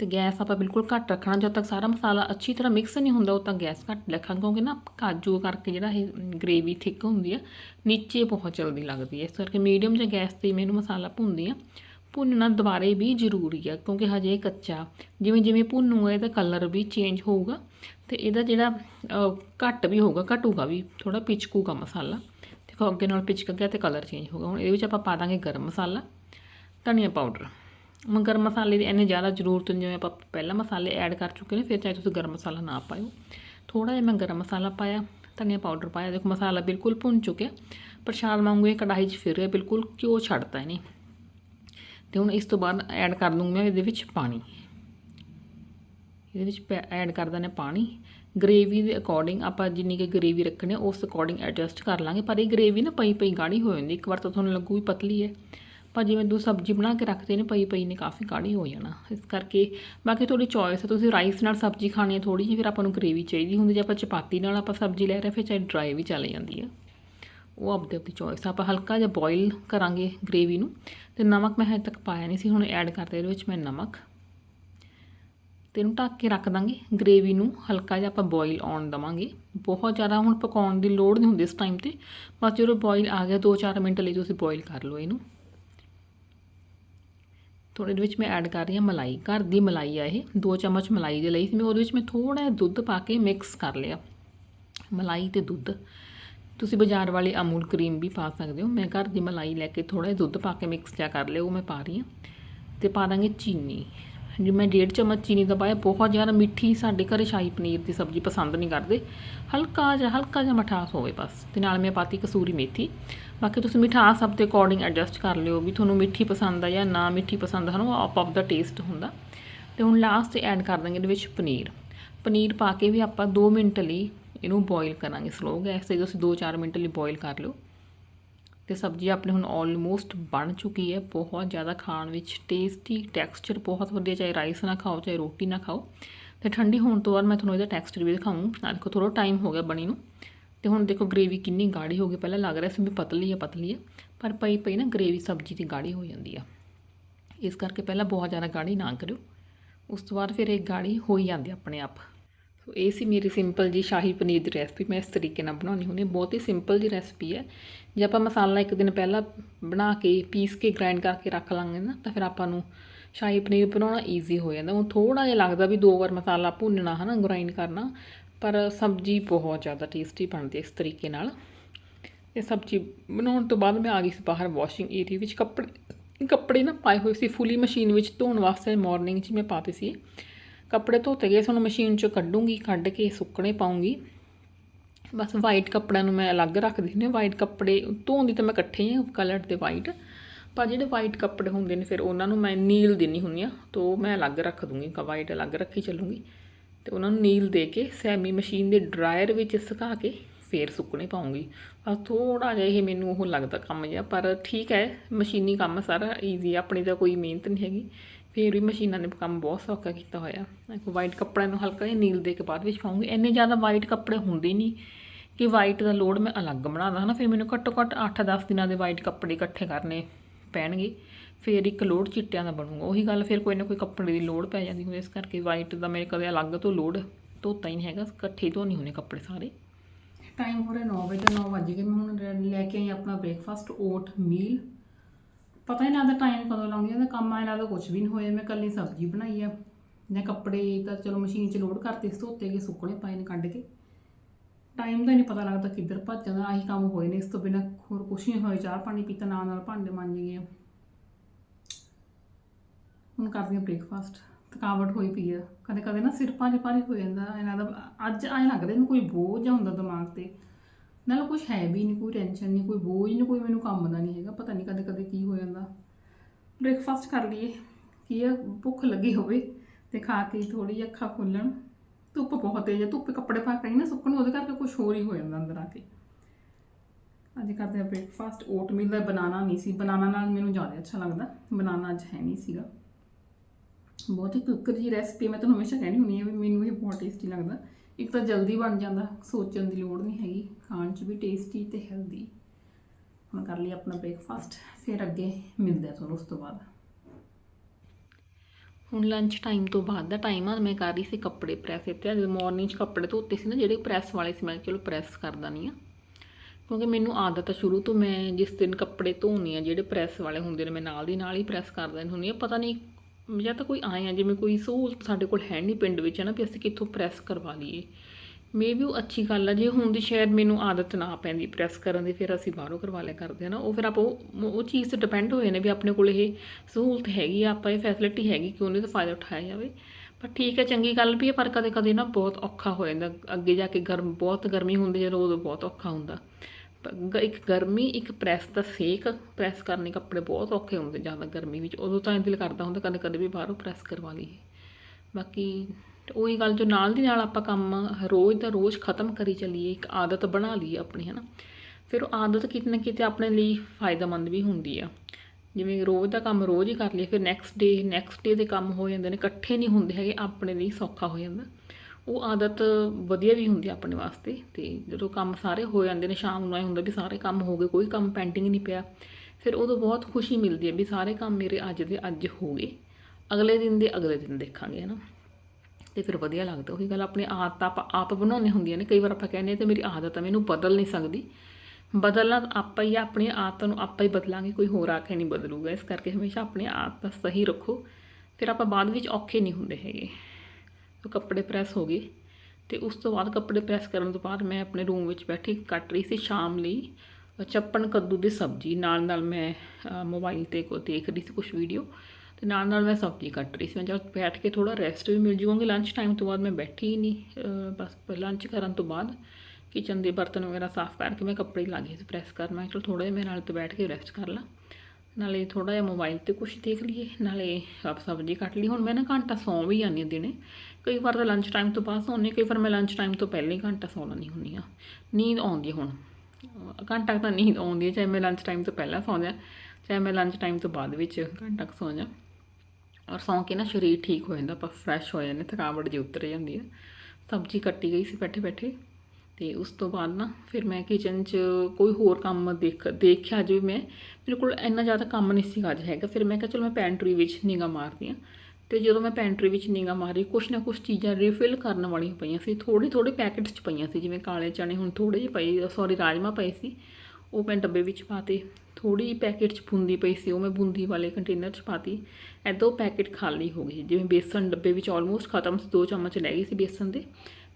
ਤੇ ਗੈਸ ਆਪਾਂ ਬਿਲਕੁਲ ਘੱਟ ਰੱਖਣਾ, ਜਦ ਤੱਕ ਸਾਰਾ ਮਸਾਲਾ ਅੱਛੀ ਤਰ੍ਹਾਂ ਮਿਕਸ ਨਹੀਂ ਹੁੰਦਾ ਉਹ ਤੱਕ ਗੈਸ ਘੱਟ ਰੱਖਾਂ ਕਿਉਂਕਿ ਨਾ ਕਾਜੂ ਕਰਕੇ ਜਿਹੜਾ ਇਹ ਗ੍ਰੇਵੀ ਥਿੱਕ ਹੁੰਦੀ ਆ, ਨੀਚੇ ਬਹੁਤ ਜਲਦੀ ਲੱਗਦੀ ਹੈ ਇਸ ਕਰਕੇ ਮੀਡੀਅਮ ਜਾਂ ਗੈਸ ਤੇ ਮੈਨੂੰ ਮਸਾਲਾ ਭੁੰਨਦੀ ਆ। ਭੁੰਨਣਾ ਦੁਬਾਰੇ ਵੀ ਜ਼ਰੂਰੀ ਆ, ਕਿਉਂਕਿ ਹਜੇ ਕੱਚਾ। ਜਿਵੇਂ ਜਿਵੇਂ ਭੁੰਨੂਗਾ, ਇਹਦਾ ਕਲਰ ਵੀ ਚੇਂਜ ਹੋਊਗਾ ਤੇ ਇਹਦਾ ਜਿਹੜਾ ਘੱਟ ਵੀ ਹੋਊਗਾ, ਘਟੂਗਾ ਵੀ ਥੋੜਾ ਪਿਚਕੂਗਾ ਮਸਾਲਾ। ਦੇਖੋ, ਅੱਗੇ ਨਾਲ ਪਿਚਕ ਗਿਆ ਤੇ ਕਲਰ ਚੇਂਜ ਹੋਊਗਾ। ਹੁਣ ਇਹਦੇ ਵਿੱਚ ਆਪਾਂ ਪਾ ਦਾਂਗੇ ਗਰਮ ਮਸਾਲਾ, ਧਨੀਆ ਪਾਊਡਰ ਗਰਮ ਮਸਾਲੇ ਦੀ ਇੰਨੇ ਜ਼ਿਆਦਾ ਜ਼ਰੂਰਤ ਨਹੀਂ, ਜਿਵੇਂ ਆਪਾਂ ਪਹਿਲਾਂ ਮਸਾਲੇ ਐਡ ਕਰ ਚੁੱਕੇ ਨੇ, ਫਿਰ ਚਾਹੇ ਤੁਸੀਂ ਗਰਮ ਮਸਾਲਾ ਨਾ ਪਾਇਓ। ਥੋੜਾ ਜਿਹਾ ਮੈਂ ਗਰਮ ਮਸਾਲਾ ਪਾਇਆ, ਧਨੀਆ ਪਾਊਡਰ ਪਾਇਆ। ਦੇਖੋ, ਮਸਾਲਾ ਬਿਲਕੁਲ ਭੁੰਨ ਚੁੱਕਿਆ। ਪ੍ਰਸ਼ਾਦ ਵਾਂਗੂ ਇਹ ਕੜਾਹੀ 'ਚ ਫਿਰ ਰਿਹਾ, ਬਿਲਕੁਲ ਘਿਓ ਛੱਡਦਾ ਇਹਨੇ। ਤੇ ਹੁਣ ਇਸ ਤੋਂ ਬਾਅਦ ਐਡ ਕਰ ਦੂੰਗੀ ਮੈਂ ਇਹਦੇ ਵਿੱਚ ਪਾਣੀ। ਇਹਦੇ ਵਿੱਚ ਐਡ ਕਰ ਦਾਂ ਪਾਣੀ। ਗ੍ਰੇਵੀ ਦੇ ਅਕੋਰਡਿੰਗ ਆਪਾਂ ਜਿੰਨੀ ਕਿ ਗ੍ਰੇਵੀ ਰੱਖਣੀ ਉਸ ਅਕੋਰਡਿੰਗ ਐਡਜਸਟ ਕਰ ਲਾਂਗੇ। ਪਰ ਇਹ ਗ੍ਰੇਵੀ ਨਾ ਪਈ ਪਈ ਗਾੜੀ ਹੋ ਜਾਂਦੀ, ਇੱਕ ਵਾਰ ਤਾਂ ਤੁਹਾਨੂੰ ਲੱਗੂ ਵੀ ਪਤਲੀ ਹੈ। ਪਰ ਜਿਵੇਂ ਦੋ ਸਬਜ਼ੀ ਬਣਾ ਕੇ ਰੱਖਦੇ ਨੇ, ਪਈ ਪਈ ਨੇ, ਕਾਫੀ ਕਾੜੀ ਹੋ ਜਾਣਾ। ਇਸ ਕਰਕੇ ਬਾਕੀ ਤੁਹਾਡੀ ਚੋਇਸ ਹੈ ਤੁਸੀਂ ਰਾਈਸ ਨਾਲ ਸਬਜ਼ੀ ਖਾਣੀ ਹੈ ਥੋੜੀ ਜਿਹੀ, ਫਿਰ ਆਪਾਂ ਨੂੰ ਗ੍ਰੇਵੀ ਚਾਹੀਦੀ ਹੁੰਦੀ ਜੇ ਆਪਾਂ ਚਪਾਤੀ ਨਾਲ ਆਪਾਂ ਸਬਜ਼ੀ ਲੈ ਰਹੇ, ਫਿਰ ਚਾਹੇ ਡਰਾਈ ਵੀ ਚੱਲ ਜਾਂਦੀ ਹੈ ਉਹ ਆਪਦੇ ਆਪਣੀ ਚੋਇਸ ਆਪਾਂ ਹਲਕਾ ਜਿਹਾ ਬੋਇਲ ਕਰਾਂਗੇ ਗ੍ਰੇਵੀ ਨੂੰ, ਤੇ ਨਮਕ ਮੈਂ ਹਜੇ ਤੱਕ ਪਾਇਆ ਨਹੀਂ ਸੀ, ਹੁਣ ਐਡ ਕਰਦੇ ਇਹਦੇ ਵਿੱਚ ਮੈਂ ਨਮਕ। ਤੇ ਇਹਨੂੰ ਢੱਕ ਕੇ ਰੱਖ ਦਾਂਗੇ। ਗ੍ਰੇਵੀ ਨੂੰ ਹਲਕਾ ਜਿਹਾ ਆਪਾਂ ਬੋਇਲ ਆਉਣ ਦਵਾਂਗੇ। ਬਹੁਤ ਜ਼ਿਆਦਾ ਹੁਣ ਪਕਾਉਣ ਦੀ ਲੋੜ ਨਹੀਂ ਹੁੰਦੀ ਇਸ ਟਾਈਮ ਤੇ। ਬਸ ਜਦੋਂ ਬੋਇਲ ਆ ਗਿਆ 2-4 ਮਿੰਟ ਲਈ ਤੁਸੀਂ ਬੋਇਲ ਕਰ ਲਓ ਇਹਨੂੰ। ਥੋੜੇ ਦੇ ਵਿੱਚ ਮੈਂ ਐਡ ਕਰ ਰਹੀ ਹਾਂ ਮਲਾਈ। ਘਰ ਦੀ ਮਲਾਈ ਆ ਇਹ। 2 ਚਮਚ ਮਲਾਈ ਦੇ ਲਈ ਸੀ। ਮੈਂ ਉਹਦੇ ਵਿੱਚ ਮੈਂ ਥੋੜਾ ਜਿਹਾ ਦੁੱਧ ਪਾ ਕੇ ਮਿਕਸ ਕਰ ਲਿਆ। ਮਲਾਈ ਤੇ ਦੁੱਧ। ਤੁਸੀਂ ਬਾਜ਼ਾਰ ਵਾਲੀ ਅਮੂਲ ਕਰੀਮ ਵੀ ਪਾ ਸਕਦੇ ਹੋ। ਮੈਂ ਘਰ ਦੀ ਮਲਾਈ ਲੈ ਕੇ ਥੋੜਾ ਜਿਹਾ ਦੁੱਧ ਪਾ ਕੇ ਮਿਕਸ ਜਿਹਾ ਕਰ ਲਿਆ। ਉਹ ਮੈਂ ਪਾ ਰਹੀ ਹਾਂ। ਤੇ ਪਾ ਦਾਂਗੇ ਚੀਨੀ। ਜੀ ਮੈਂ ਡੇਢ ਚਮਚ ਚੀਨੀ ਦਾ ਪਾਇਆ, ਬਹੁਤ ਜ਼ਿਆਦਾ ਮਿੱਠੀ ਸਾਡੇ ਘਰੇ ਸ਼ਾਹੀ ਪਨੀਰ ਦੀ ਸਬਜ਼ੀ ਪਸੰਦ ਨਹੀਂ ਕਰਦੇ। ਹਲਕਾ ਜਿਹਾ ਹਲਕਾ ਜਿਹਾ ਮਿਠਾਸ ਹੋਵੇ ਬਸ। ਤੇ ਨਾਲ ਮੈਂ ਪਾਤੀ ਕਸੂਰੀ ਮੇਥੀ। ਬਾਕੀ ਤੁਸੀਂ ਮਿਠਾਸ ਸਭ ਦੇ ਅਕੋਰਡਿੰਗ ਐਡਜਸਟ ਕਰ ਲਿਓ ਵੀ ਤੁਹਾਨੂੰ ਮਿੱਠੀ ਪਸੰਦ ਆ ਜਾਂ ਨਾ ਮਿੱਠੀ ਪਸੰਦ ਹਨ ਉਹ ਆਪ ਆਪ ਦਾ ਟੇਸਟ ਹੁੰਦਾ। ਤੇ ਹੁਣ ਲਾਸਟ ਤੇ ਐਡ ਕਰ ਦਾਂਗੇ ਇਹਦੇ ਵਿੱਚ ਪਨੀਰ। ਪਨੀਰ ਪਾ ਕੇ ਵੀ ਆਪਾਂ 2 ਮਿੰਟ ਲਈ ਇਹਨੂੰ ਬੋਇਲ ਕਰਾਂਗੇ। ਸਲੋ ਗੈਸ ਤੇ ਤੁਸੀਂ 2-4 ਮਿੰਟ ਲਈ ਬੋਇਲ ਕਰ ਲਿਓ। ਤੇ ਸਬਜ਼ੀ ਆਪਣੀ ਹੁਣ ਆਲਮੋਸਟ ਬਣ ਚੁੱਕੀ ਹੈ, ਬਹੁਤ ਜ਼ਿਆਦਾ ਖਾਣ ਵਿੱਚ ਟੇਸਟੀ ਟੈਕਸਚਰ ਬਹੁਤ ਵਧੀਆ, ਚਾਹੇ ਰਾਈਸ ਨਾਲ ਖਾਓ, ਚਾਹੇ ਰੋਟੀ ਨਾ ਖਾਓ। ਤੇ ਠੰਡੀ ਹੋਣ ਤੋਂ ਬਾਅਦ ਮੈਂ ਤੁਹਾਨੂੰ ਇਹਦਾ ਟੈਕਸਚਰ ਵੀ ਦਿਖਾऊं ਆ ਦੇਖੋ ਥੋੜਾ ਟਾਈਮ ਹੋ ਗਿਆ ਬਣੀ ਨੂੰ। ਤੇ ਹੁਣ ਦੇਖੋ ਗ੍ਰੇਵੀ ਕਿੰਨੀ ਗਾੜੀ ਹੋ ਗਈ। ਪਹਿਲਾਂ ਲੱਗ ਰਿਹਾ ਸੀ ਵੀ ਪਤਲੀ ਹੈ ਪਤਲੀ ਹੈ ਪਰ ਪਈ ਪਈ ਨਾ ਗ੍ਰੇਵੀ ਸਬਜ਼ੀ ਦੀ ਗਾੜੀ ਹੋ ਜਾਂਦੀ ਆ। ਇਸ ਕਰਕੇ ਪਹਿਲਾਂ ਬਹੁਤ ਜ਼ਿਆਦਾ ਗਾੜੀ ਨਾ ਕਰਿਓ। ਉਸ ਤੋਂ ਬਾਅਦ ਫਿਰ ਇਹ ਗਾੜੀ ਹੋ ਹੀ ਜਾਂਦੀ ਆਪਣੇ ਆਪ। ਸੋ ਇਹ ਸੀ ਮੇਰੀ ਸਿੰਪਲ ਜੀ ਸ਼ਾਹੀ ਪਨੀਰ ਦੀ ਰੈਸਪੀ ਮੈਂ ਇਸ ਤਰੀਕੇ ਨਾਲ ਬਣਾਉਣੀ ਹੁੰਦੀ ਬਹੁਤ ਹੀ ਸਿੰਪਲ ਜੀ ਰੈਸਪੀ ਹੈ। ਜੇ ਆਪਾਂ ਮਸਾਲਾ ਇੱਕ ਦਿਨ ਪਹਿਲਾਂ ਬਣਾ ਕੇ, ਪੀਸ ਕੇ ਗ੍ਰਾਈਂਡ ਕਰਕੇ ਰੱਖ ਲਾਂਗੇ ਨਾ, ਤਾਂ ਫਿਰ ਆਪਾਂ ਨੂੰ ਸ਼ਾਹੀ ਪਨੀਰ ਬਣਾਉਣਾ ਈਜ਼ੀ ਹੋ ਜਾਂਦਾ। ਉਹ ਥੋੜਾ ਜਿਹਾ ਲੱਗਦਾ ਵੀ ਦੋ ਵਾਰ ਮਸਾਲਾ ਭੁੰਨਣਾ, ਹਨਾ ਗ੍ਰਾਈਂਡ ਕਰਨਾ, ਪਰ ਸਬਜ਼ੀ ਬਹੁਤ ਜ਼ਿਆਦਾ ਟੇਸਟੀ ਬਣਦੀ ਇਸ ਤਰੀਕੇ ਨਾਲ। ਇਹ ਸਬਜ਼ੀ ਬਣਾਉਣ ਤੋਂ ਬਾਅਦ ਮੈਂ ਆ ਗਈ ਸੀ ਬਾਹਰ ਵਾਸ਼ਿੰਗ ਏਰੀਆ ਵਿੱਚ। ਕੱਪੜੇ ਕੱਪੜੇ ਨਾ ਪਾਏ ਹੋਏ ਸੀ, ਫੁੱਲੀ ਮਸ਼ੀਨ ਵਿੱਚ ਧੋਣ ਵਾਸਤੇ ਮਾਰਨਿੰਗ 'ਚ ਮੈਂ ਪਾਤੇ ਸੀ। ਕੱਪੜੇ ਧੋਤੇ ਗਏ ਸਾਨੂੰ ਮਸ਼ੀਨ 'ਚੋਂ ਕੱਢੂੰਗੀ, ਕੱਢ ਕੇ ਸੁੱਕਣੇ ਪਾਉਂਗੀ। ਬਸ ਵਾਈਟ ਕੱਪੜਿਆਂ ਨੂੰ ਮੈਂ ਅਲੱਗ ਰੱਖ ਦਿੰਦੀ ਹਾਂ। ਵਾਈਟ ਕੱਪੜੇ ਧੋਂਦੀ ਤਾਂ ਮੈਂ ਇਕੱਠੇ ਹੀ ਕਲਰ ਦੇ ਵਾਈਟ ਪਰ ਜਿਹੜੇ ਵਾਈਟ ਕੱਪੜੇ ਹੁੰਦੇ ਨੇ, ਫਿਰ ਉਹਨਾਂ ਨੂੰ ਮੈਂ ਨੀਲ ਦੇਣੀ ਹੁੰਦੀ ਆ ਤੋਂ ਮੈਂ ਅਲੱਗ ਰੱਖ ਦੂੰਗੀ। ਵਾਈਟ ਅਲੱਗ ਰੱਖੀ ਚੱਲੂੰਗੀ। ਤੇ ਉਹਨਾਂ ਨੂੰ ਨੀਲ ਦੇ ਕੇ ਸੈਮੀ ਮਸ਼ੀਨ ਦੇ ਡਰਾਇਰ ਵਿੱਚ ਸੁਕਾ ਕੇ ਫੇਰ ਸੁੱਕਣੇ ਪਾਉਂਗੀ। ਬਸ ਥੋੜਾ ਜਿਹਾ ਇਹ ਮੈਨੂੰ ਉਹ ਲੱਗਦਾ ਕੰਮ ਜਿਹਾ, ਪਰ ਠੀਕ ਹੈ, ਮਸ਼ੀਨੀ ਕੰਮ ਸਾਰਾ ਈਜ਼ੀ ਆ, ਆਪਣੀ ਤਾਂ ਕੋਈ ਮਿਹਨਤ ਨਹੀਂ ਹੈਗੀ। ਫਿਰ ਵੀ ਮਸ਼ੀਨਾਂ ਨੇ ਕੰਮ ਬਹੁਤ ਸੌਖਾ ਕੀਤਾ ਹੋਇਆ। ਦੇਖੋ ਵਾਈਟ ਕੱਪੜਿਆਂ ਨੂੰ ਹਲਕਾ ਜਿਹਾ ਨੀਲ ਦੇ ਕੇ ਬਾਅਦ ਵਿੱਚ ਪਾਉਂਗੀ। ਇੰਨੇ ਜ਼ਿਆਦਾ ਵਾਈਟ ਕੱਪੜੇ ਹੁੰਦੇ ਨਹੀਂ ਕਿ ਵਾਈਟ ਦਾ ਲੋਡ ਮੈਂ ਅਲੱਗ ਬਣਾਦਾ, ਹਨਾ? ਫਿਰ ਮੈਨੂੰ ਘੱਟੋ ਘੱਟ 8-10 ਦਿਨਾਂ ਦੇ ਵਾਈਟ ਕੱਪੜੇ ਇਕੱਠੇ ਕਰਨੇ ਪੈਣਗੇ। ਫਿਰ ਇੱਕ ਲੋਡ ਚਿੱਟਿਆਂ ਦਾ ਬਣੂਗਾ। ਉਹੀ ਗੱਲ ਫਿਰ ਕੋਈ ਨਾ ਕੋਈ ਕੱਪੜੇ ਦੀ ਲੋਡ ਪੈ ਜਾਂਦੀ ਹੁੰਦੀ ਇਸ ਕਰਕੇ ਵਾਈਟ ਦਾ ਮੇਰੇ ਕਦੇ ਅਲੱਗ ਤੋਂ ਲੋਡ ਧੋਤਾ ਹੀ ਨਹੀਂ ਹੈਗਾ। ਇਕੱਠੇ ਧੋਣੇ ਹੋਣੇ ਕੱਪੜੇ ਸਾਰੇ। ਟਾਈਮ ਹੋ ਰਿਹਾ 9 ਵਜੇ 9 ਵਜ ਗਏ। ਮੈਂ ਹੁਣ ਲੈ ਕੇ ਆਈ ਆਪਣਾ ਬ੍ਰੇਕਫਾਸਟ ਓਟ ਮੀਲ ਪਤਾ ਹੀ ਨਹੀਂ ਲੱਗਦਾ ਟਾਈਮ ਕਦੋਂ ਲਾਉਂਦੀ ਉਹਦਾ ਕੰਮ ਆਇਆ ਲੱਗਦਾ ਕੁਝ ਵੀ ਨਹੀਂ ਹੋਇਆ, ਮੈਂ ਕੱਲੀ ਸਬਜ਼ੀ ਬਣਾਈ ਆ। ਜਾਂ ਕੱਪੜੇ ਤਾਂ ਚਲੋ ਮਸ਼ੀਨ 'ਚ ਲੋਡ ਕਰਤੇ ਧੋਤੇ ਗਏ, ਸੁੱਕਣੇ ਪਾਏ ਨੇ ਕੱਢ ਕੇ। ਟਾਈਮ ਦਾ ਹੀ ਨਹੀਂ ਪਤਾ ਲੱਗਦਾ ਕਿੱਧਰ ਭੱਜ ਜਾਂਦਾ ਆਹੀ ਕੰਮ ਹੋਏ ਨੇ, ਇਸ ਤੋਂ ਬਿਨਾ ਹੋਰ ਕੁਛ ਨਹੀਂ ਹੋਇਆ, ਚਾਹ ਪਾਣੀ ਪੀਤਾ, ਨਾਲ ਨਾਲ ਭਾਂਡੇ ਮਾਂਜੇ ਗਏ ਹੁਣ ਕਰਦੀ ਹਾਂ ਬ੍ਰੇਕਫਾਸਟ ਥਕਾਵਟ ਹੋਈ ਪਈ ਆ। ਕਦੇ ਕਦੇ ਨਾ ਸਿਰ ਭਾਰੇ ਭਾਰੇ ਹੋ ਜਾਂਦਾ, ਇਹਨਾਂ ਦਾ, ਅੱਜ ਐਂ ਲੱਗਦਾ ਇਹਨੂੰ ਕੋਈ ਬੋਝ ਜਿਹਾ ਹੁੰਦਾ ਦਿਮਾਗ ਤੇ। ਨਾਲ ਕੁਝ ਹੈ ਵੀ ਨਹੀਂ ਕੋਈ ਟੈਨਸ਼ਨ ਨਹੀਂ ਕੋਈ ਬੋਝ ਨਹੀਂ ਕੋਈ ਮੈਨੂੰ ਕੰਮ ਦਾ ਨਹੀਂ ਹੈਗਾ, ਪਤਾ ਨਹੀਂ ਕਦੇ ਕਦੇ ਕੀ ਹੋ ਜਾਂਦਾ। ਬ੍ਰੇਕਫਾਸਟ ਕਰ ਲਈਏ, ਕੀ ਆ, ਭੁੱਖ ਲੱਗੀ ਹੋਵੇ ਤੇ ਖਾ ਕੇ ਥੋੜੀ ਜਿਹੀ ਅੱਖਾਂ ਖੋਲਣ, ਧੁੱਪ ਬਹੁਤ ਤੇਜ਼ ਹੈ ਧੁੱਪੇ ਕੱਪੜੇ ਪਾ ਕੇ ਨਾ ਸੁੱਕਣ, ਉਹਦੇ ਕਰਕੇ ਕੁਝ ਹੋਰ ਹੀ ਹੋ ਜਾਂਦਾ ਅੰਦਰ ਆ ਕੇ। ਅੱਜ ਕਰਦੇ ਆ ਬ੍ਰੇਕਫਾਸਟ ਓਟਮੀਲ ਦਾ ਬਨਾਨਾ ਨਹੀਂ ਸੀ ਬਨਾਨਾ ਨਾਲ ਮੈਨੂੰ ਜ਼ਿਆਦਾ ਅੱਛਾ ਲੱਗਦਾ ਬਨਾਨਾ ਅੱਜ ਹੈ ਨਹੀਂ ਸੀਗਾ। ਬਹੁਤ ਹੀ ਕੁੱਕਰ ਜੀ ਰੈਸਪੀ ਮੈਂ ਤੁਹਾਨੂੰ ਹਮੇਸ਼ਾ ਕਹਿਣੀ ਹੁੰਦੀ ਹੈ ਵੀ ਮੈਨੂੰ ਇਹ ਬਹੁਤ ਟੇਸਟੀ ਲੱਗਦਾ। ਇੱਕ ਤਾਂ ਜਲਦੀ ਬਣ ਜਾਂਦਾ, ਸੋਚਣ ਦੀ ਲੋੜ ਨਹੀਂ ਹੈਗੀ, ਖਾਣ 'ਚ ਵੀ ਟੇਸਟੀ ਤੇ ਹੈਲਦੀ ਹੁਣ ਕਰ ਲਈ ਆਪਣਾ ਬ੍ਰੇਕਫਾਸਟ ਫਿਰ ਅੱਗੇ ਮਿਲਦੇ ਆ ਤੁਹਾਨੂੰ ਉਸ ਤੋਂ ਬਾਅਦ। ਹੁਣ ਲੰਚ ਟਾਈਮ ਤੋਂ ਬਾਅਦ ਦਾ ਟਾਈਮ ਆ, ਮੈਂ ਕਰ ਰਹੀ ਸੀ ਕੱਪੜੇ ਪ੍ਰੈਸ ਇੱਥੇ ਅੱਜ ਮਾਰਨਿੰਗ 'ਚ ਕੱਪੜੇ ਧੋਤੇ ਸੀ ਨਾ, ਜਿਹੜੇ ਪ੍ਰੈਸ ਵਾਲੇ ਸੀ, ਮੈਂ ਚਲੋ ਪ੍ਰੈਸ ਕਰ ਦਨੀ ਆ। ਕਿਉਂਕਿ ਮੈਨੂੰ ਆਦਤ ਆ ਸ਼ੁਰੂ ਤੋਂ, ਮੈਂ ਜਿਸ ਦਿਨ ਕੱਪੜੇ ਧੋਣੀ ਆ, ਜਿਹੜੇ ਪ੍ਰੈਸ ਵਾਲੇ ਹੁੰਦੇ ਨੇ, ਮੈਂ ਨਾਲ ਦੀ ਨਾਲ ਹੀ ਪ੍ਰੈਸ ਕਰ ਦਿੰਦੀ ਹੁੰਦੀ ਆ, ਪਤਾ ਨਹੀਂ ਜਾਂ ਤਾਂ ਕੋਈ ਆਏ ਆ, ਜਿਵੇਂ ਕੋਈ ਸਹੂਲਤ ਸਾਡੇ ਕੋਲ ਹੈ ਨਹੀਂ ਪਿੰਡ ਵਿੱਚ, ਹੈ ਨਾ, ਵੀ ਅਸੀਂ ਕਿੱਥੋਂ ਪ੍ਰੈਸ ਕਰਵਾ ਲਈਏ। ਮੇ ਵੀ ਉਹ ਅੱਛੀ ਗੱਲ ਆ, ਜੇ ਹੁਣ ਦੀ ਸ਼ਾਇਦ ਮੈਨੂੰ ਆਦਤ ਨਾ ਪੈਂਦੀ ਪ੍ਰੈਸ ਕਰਨ ਦੀ, ਫਿਰ ਅਸੀਂ ਬਾਹਰੋਂ ਕਰਵਾ ਲਿਆ ਕਰਦੇ ਆ ਨਾ। ਉਹ ਫਿਰ ਆਪਾਂ ਉਹ ਉਹ ਚੀਜ਼ ਤੇ ਡਿਪੈਂਡ ਹੋਏ ਨੇ ਵੀ ਆਪਣੇ ਕੋਲ ਇਹ ਸਹੂਲਤ ਹੈਗੀ ਆ, ਆਪਾਂ ਇਹ ਫੈਸਿਲਿਟੀ ਹੈਗੀ ਕਿ ਉਹਦੇ ਤੋਂ ਫਾਇਦਾ ਉਠਾਇਆ ਜਾਵੇ। ਪਰ ਠੀਕ ਹੈ ਚੰਗੀ ਗੱਲ ਵੀ ਹੈ ਪਰ ਕਦੇ ਕਦੇ ਨਾ ਬਹੁਤ ਔਖਾ ਹੋ ਜਾਂਦਾ। ਅੱਗੇ ਜਾ ਕੇ ਗਰਮ, ਬਹੁਤ ਗਰਮੀ ਹੁੰਦੀ ਜਦੋਂ ਉਦੋਂ ਬਹੁਤ ਔਖਾ ਹੁੰਦਾ। ਇੱਕ ਗਰਮੀ, ਇੱਕ ਪ੍ਰੈਸ ਦਾ ਸੇਕ ਪ੍ਰੈਸ ਕਰਨੇ ਕੱਪੜੇ ਬਹੁਤ ਔਖੇ ਹੁੰਦੇ ਜ਼ਿਆਦਾ ਗਰਮੀ ਵਿੱਚ। ਉਦੋਂ ਤਾਂ ਇਹ ਦਿਲ ਕਰਦਾ ਹੁੰਦਾ ਕਦੇ ਕਦੇ ਵੀ ਬਾਹਰੋਂ ਪ੍ਰੈਸ ਕਰਵਾ ਲਈਏ। ਬਾਕੀ ਉਹੀ ਗੱਲ ਜੋ ਨਾਲ ਦੀ ਨਾਲ ਆਪਾਂ ਕੰਮ ਰੋਜ਼ ਦਾ ਰੋਜ਼ ਖਤਮ ਕਰੀ ਚੱਲੀਏ, ਇੱਕ ਆਦਤ ਬਣਾ ਲਈਏ ਆਪਣੀ ਹੈ ਨਾ ਫਿਰ ਉਹ ਆਦਤ ਕਿਤੇ ਨਾ ਕਿਤੇ ਆਪਣੇ ਲਈ ਫਾਇਦੇਮੰਦ ਵੀ ਹੁੰਦੀ ਆ। ਜਿਵੇਂ ਰੋਜ਼ ਦਾ ਕੰਮ ਰੋਜ਼ ਹੀ ਕਰ ਲਈਏ, ਫਿਰ ਨੈਕਸਟ ਡੇ ਨੈਕਸਟ ਡੇ ਦੇ ਕੰਮ ਹੋ ਜਾਂਦੇ ਨੇ, ਇਕੱਠੇ ਨਹੀਂ ਹੁੰਦੇ ਹੈਗੇ, ਆਪਣੇ ਲਈ ਸੌਖਾ ਹੋ ਜਾਂਦਾ। ਉਹ ਆਦਤ ਵਧੀਆ ਵੀ ਹੁੰਦੀ ਆਪਣੇ ਵਾਸਤੇ ਤੇ ਜਦੋਂ ਕੰਮ ਸਾਰੇ ਹੋ ਜਾਂਦੇ ਨੇ ਸ਼ਾਮ ਨੂੰ ਐ ਹੁੰਦਾ ਵੀ ਸਾਰੇ ਕੰਮ ਹੋ ਗਏ ਕੋਈ ਕੰਮ ਪੈਂਡਿੰਗ ਨਹੀਂ ਪਿਆ ਫਿਰ ਉਦੋਂ ਬਹੁਤ ਖੁਸ਼ੀ ਮਿਲਦੀ ਹੈ ਵੀ ਸਾਰੇ ਕੰਮ ਮੇਰੇ ਅੱਜ ਦੇ ਅੱਜ ਹੋ ਗਏ ਅਗਲੇ ਦਿਨ ਦੇ ਅਗਲੇ ਦਿਨ ਦੇਖਾਂਗੇ ਹੈ ਨਾ ਤੇ ਫਿਰ ਵਧੀਆ ਲੱਗਦਾ ਉਹੀ ਗੱਲ ਆਪਣੀ ਆਦਤ ਆਪਾਂ ਆਪ ਬਣਾਉਣੀ ਹੁੰਦੀਆਂ ਨੇ ਕਈ ਵਾਰ ਆਪਾਂ ਕਹਿੰਦੇ ਹਾਂ ਤੇ ਮੇਰੀ ਆਦਤ ਆ ਮੈਨੂੰ ਬਦਲ ਨਹੀਂ ਸਕਦੀ। ਬਦਲਣਾ ਆਪਾਂ ਹੀ ਆ, ਆਪਣੀ ਆਦਤ ਨੂੰ ਆਪਾਂ ਹੀ ਬਦਲਾਂਗੇ ਕੋਈ ਹੋਰ ਆ ਕੇ ਨਹੀਂ ਬਦਲੂਗਾ ਇਸ ਕਰਕੇ ਹਮੇਸ਼ਾ ਆਪਣੀ ਆਦਤ ਸਹੀ ਰੱਖੋ। ਫਿਰ ਆਪਾਂ ਬਾਅਦ ਵਿੱਚ ਔਖੇ ਨਹੀਂ ਹੁੰਦੇ ਹੈਗੇ। ਕੱਪੜੇ ਪ੍ਰੈਸ ਹੋ ਗਏ ਤੇ ਉਸ ਤੋਂ ਬਾਅਦ ਕੱਪੜੇ ਪ੍ਰੈਸ ਕਰਨ ਤੋਂ ਬਾਅਦ ਮੈਂ ਆਪਣੇ ਰੂਮ ਵਿੱਚ ਬੈਠੀ ਕੱਟ ਰਹੀ ਸੀ ਸ਼ਾਮ ਲਈ ਚੱਪਣ ਕੱਦੂ ਦੀ ਸਬਜ਼ੀ। ਨਾਲ ਨਾਲ ਮੈਂ ਮੋਬਾਈਲ ਤੇ ਕੋ ਦੇਖ ਰਹੀ ਸੀ ਕੁਝ ਵੀਡੀਓ ਤੇ ਨਾਲ ਨਾਲ ਮੈਂ ਸਬਜ਼ੀ ਕੱਟ ਰਹੀ ਸੀ। ਮੈਂ ਜਦ ਬੈਠ ਕੇ ਥੋੜਾ ਰੈਸਟ ਵੀ ਮਿਲ ਜੂਗੀ ਲੰਚ ਟਾਈਮ ਤੋਂ ਬਾਅਦ ਮੈਂ ਬੈਠੀ ਹੀ ਨਹੀਂ। ਬਸ ਲੰਚ ਕਰਨ ਤੋਂ ਬਾਅਦ ਕਿਚਨ ਦੇ ਬਰਤਨ ਵਗੈਰਾ ਸਾਫ਼ ਕਰਕੇ ਮੈਂ ਕੱਪੜੇ ਲਾ ਗਈ ਸੀ ਪ੍ਰੈਸ ਕਰ ਮੈਂ ਚਲ ਥੋੜਾ ਜਿਹਾ ਮੇਰੇ ਨਾਲ ਤੇ ਬੈਠ ਕੇ ਰੈਸਟ ਕਰ ਲਾਂ। ਨਾਲੇ ਥੋੜਾ ਜਿਹਾ ਮੋਬਾਈਲ ਤੇ ਕੁਝ ਦੇਖ ਲਈਏ, ਨਾਲੇ ਆਪ ਸਬਜ਼ੀ ਕੱਟ ਲਈ। ਹੁਣ ਮੈਂ ਨਾ ਘੰਟਾ ਸੌਂ ਵੀ ਜਾਂਦੀ ਹਾਂ ਦਿਨੇ। ਕਈ ਵਾਰ ਤਾਂ ਲੰਚ ਟਾਈਮ ਤੋਂ ਬਾਅਦ ਸੌਂਦੀ ਕਈ ਵਾਰ ਮੈਂ ਲੰਚ ਟਾਈਮ ਤੋਂ ਪਹਿਲਾਂ ਹੀ ਘੰਟਾ ਸੌਂ ਲੈਂਦੀ ਹੁੰਦੀ ਆ ਨੀਂਦ ਆਉਂਦੀ ਹੁਣ। ਘੰਟਾ ਕੁ ਤਾਂ ਨੀਂਦ ਆਉਂਦੀ ਹੈ, ਚਾਹੇ ਮੈਂ ਲੰਚ ਟਾਈਮ ਤੋਂ ਪਹਿਲਾਂ ਸੌਂ ਜਾ, ਚਾਹੇ ਮੈਂ ਲੰਚ ਟਾਈਮ ਤੋਂ ਬਾਅਦ ਵਿੱਚ ਘੰਟਾ ਕੁ ਸੌਂ ਜਾ। ਔਰ ਸੌਂ ਕੇ ਨਾ ਸਰੀਰ ਠੀਕ ਹੋ ਜਾਂਦਾ, ਆਪਾਂ ਫਰੈਸ਼ ਹੋ ਜਾਂਦੇ ਥਕਾਵਟ ਜਿਹੀ ਉਤਰ ਜਾਂਦੀ ਹੈ। ਸਬਜ਼ੀ ਕੱਟੀ ਗਈ ਸੀ ਬੈਠੇ ਬੈਠੇ ਤੇ ਉਸ ਤੋਂ ਬਾਅਦ ਨਾ ਫਿਰ ਮੈਂ ਕਿਚਨ 'ਚ ਕੋਈ ਹੋਰ ਕੰਮ ਦੇਖ, ਦੇਖਿਆ ਜਿਵੇਂ ਮੈਂ। ਮੇਰੇ ਕੋਲ ਇੰਨਾ ਜ਼ਿਆਦਾ ਕੰਮ ਨਹੀਂ ਸੀਗਾ ਅੱਜ ਹੈਗਾ। ਫਿਰ ਮੈਂ ਕਿਹਾ ਚਲੋ ਮੈਂ ਪੈਂਟਰੀ ਵਿੱਚ ਨਿਗਾਹ ਮਾਰਦੀ ਹਾਂ। ਤੇ ਜਦੋਂ ਮੈਂ ਪੈਂਟਰੀ ਵਿੱਚ ਨਿਗਾਹ ਮਾਰੀ ਕੁਛ ਨਾ ਕੁਛ ਚੀਜ਼ਾਂ ਰੀਫਿਲ ਕਰਨ ਵਾਲੀਆਂ ਪਈਆਂ ਸੀ। ਥੋੜੇ ਥੋੜੇ ਪੈਕੇਟਸ 'ਚ ਪਈਆਂ ਸੀ। ਜਿਵੇਂ ਕਾਲੇ ਚਣੇ ਹੁਣ ਥੋੜੇ ਜਿਹੇ ਪਏ ਸੌਰੀ ਰਾਜਮਾ ਪਏ ਸੀ। ਉਹ ਮੈਂ ਡੱਬੇ ਵਿੱਚ ਪਾਤੇ ਥੋੜੀ ਪੈਕੇਟ 'ਚ ਬੂੰਦੀ ਪਈ ਸੀ। ਉਹ ਮੈਂ ਬੂੰਦੀ ਵਾਲੇ ਕੰਟੇਨਰ 'ਚ ਪਾਤੀ। ਉਹ ਪੈਕੇਟ ਖਾਲੀ ਹੋ ਗਈ। ਜਿਵੇਂ ਬੇਸਨ ਡੱਬੇ ਵਿੱਚ ਆਲਮੋਸਟ ਖਤਮ ਸੀ। ਦੋ ਚਮਚ ਰਹਿ ਗਏ ਸੀ ਬੇਸਨ ਦੇ।